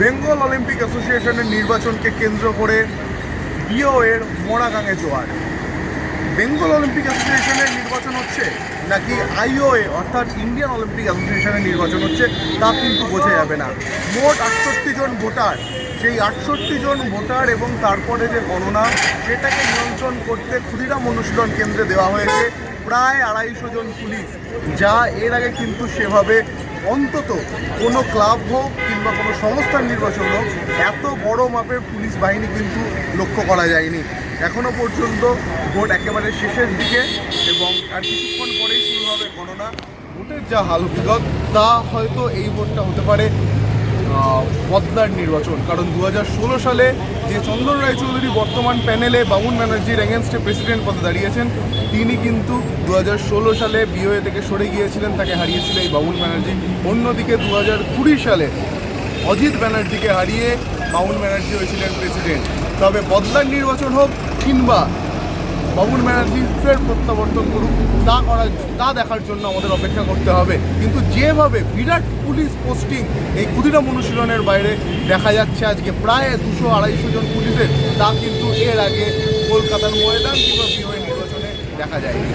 Bengal Olympic অ্যাসোসিয়েশনের নির্বাচনকে কেন্দ্র করে বিও এর মোড়াগাঙে জোয়ার। বেঙ্গল অলিম্পিক অ্যাসোসিয়েশনের নির্বাচন হচ্ছে নাকি আইওএ, অর্থাৎ ইন্ডিয়ান অলিম্পিক অ্যাসোসিয়েশনের নির্বাচন হচ্ছে, তা কিন্তু বোঝা যাবে না। মোট আটষট্টি জন ভোটার। সেই আটষট্টি জন ভোটার এবং তারপরে যে গণনা, সেটাকে নিয়ন্ত্রণ করতে ক্ষুদিরাম অনুশীলন কেন্দ্রে দেওয়া হয়েছে প্রায় আড়াইশো জন পুলিশ, যা এর আগে কিন্তু সেভাবে অন্তত কোনো ক্লাব হোক কিংবা কোনো সংস্থার নির্বাচন হোক, এত বড় মাপের পুলিশ বাহিনী কিন্তু লক্ষ্য করা যায়নি। এখনও পর্যন্ত ভোট একেবারে শেষের দিকে এবং আর কিছুক্ষণ পরেই শুরু হবে গণনা। ভোটের যা হাল বিগত, তা হয়তো এই ভোটটা হতে পারে বদলার নির্বাচন। কারণ দু হাজার ষোলো সালে যে চন্দন রায়চৌধুরী বর্তমান প্যানেলে বাবুন ব্যানার্জির এগেনস্টে প্রেসিডেন্ট পদে দাঁড়িয়েছেন, তিনি কিন্তু দু হাজার ষোলো সালে বিওএ থেকে সরে গিয়েছিলেন, তাকে হারিয়েছিল এই বাবুন ব্যানার্জি। অন্যদিকে দু হাজার কুড়ি সালে অজিত ব্যানার্জিকে হারিয়ে বাবুন ব্যানার্জি হয়েছিলেন প্রেসিডেন্ট। তবে বদলার নির্বাচন হোক কিংবা বাবুল ব্যানার্জি ফের প্রত্যাবর্তন করুক, তা করার, তা দেখার জন্য আমাদের অপেক্ষা করতে হবে। কিন্তু যেভাবে বিরাট পুলিশ পোস্টিং এই ক্ষুদিরাম অনুশীলনের বাইরে দেখা যাচ্ছে আজকে, প্রায় দুশো আড়াইশো জন পুলিশের, তা কিন্তু এর আগে কলকাতার ময়দান কিংবা বিওএ নির্বাচনে দেখা যায়নি।